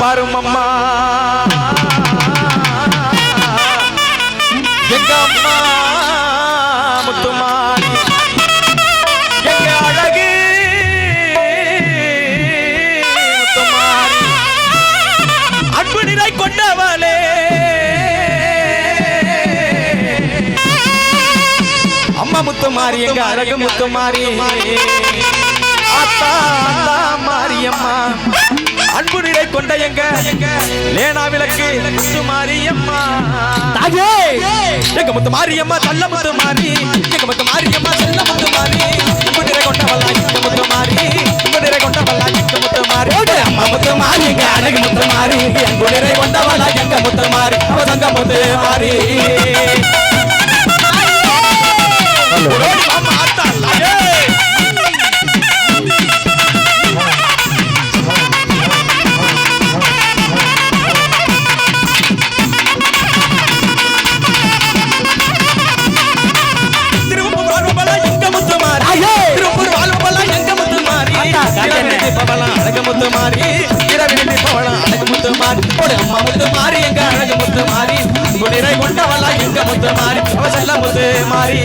வாரும் அம்மா எங்க அம்மா முத்துமாரி எங்க அழகு முத்துமாரி அன்பு நிலை கொண்டவளே. அம்மா முத்துமாரி எங்க அழகு முத்துமாரி. அன்பு நிறை கொண்ட எங்க? லேனா விளக்கு முத்து மாரியம்மா தாயே எங்க முத்து மாரியம்மா தள்ள முத்து மாரி எங்க முத்து மாரியம்மா செல்ல முத்து மாரி அன்பு நிறை கொண்டவளா எங்க முத்து மாரி அன்பு நிறை கொண்டவளா எங்க முத்து மாரி அம்மா முத்து மாரி எங்க அழகு முத்து மாரி அன்பு நிறை கொண்டவளா எங்க முத்து மாரி அவ தங்க முத்து மாரி முத்து மாறி. முத்துமாரி குளிரை கொண்டவளா எங்க முத்துமாரி அவ செல்ல முத்து மாறி.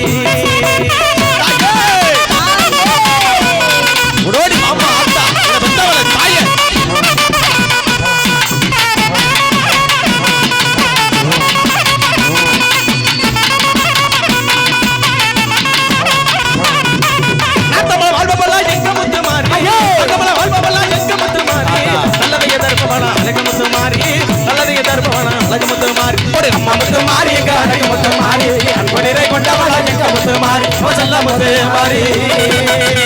அவ செல்ல முத்துமாரி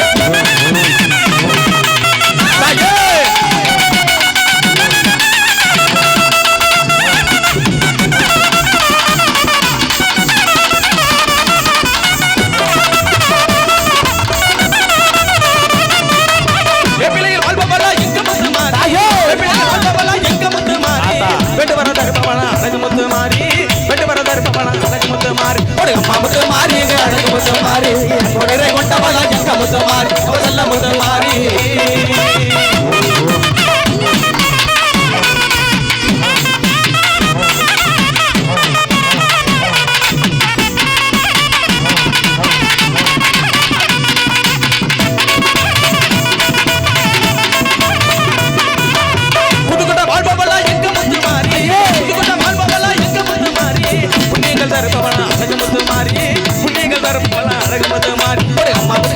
அம்மா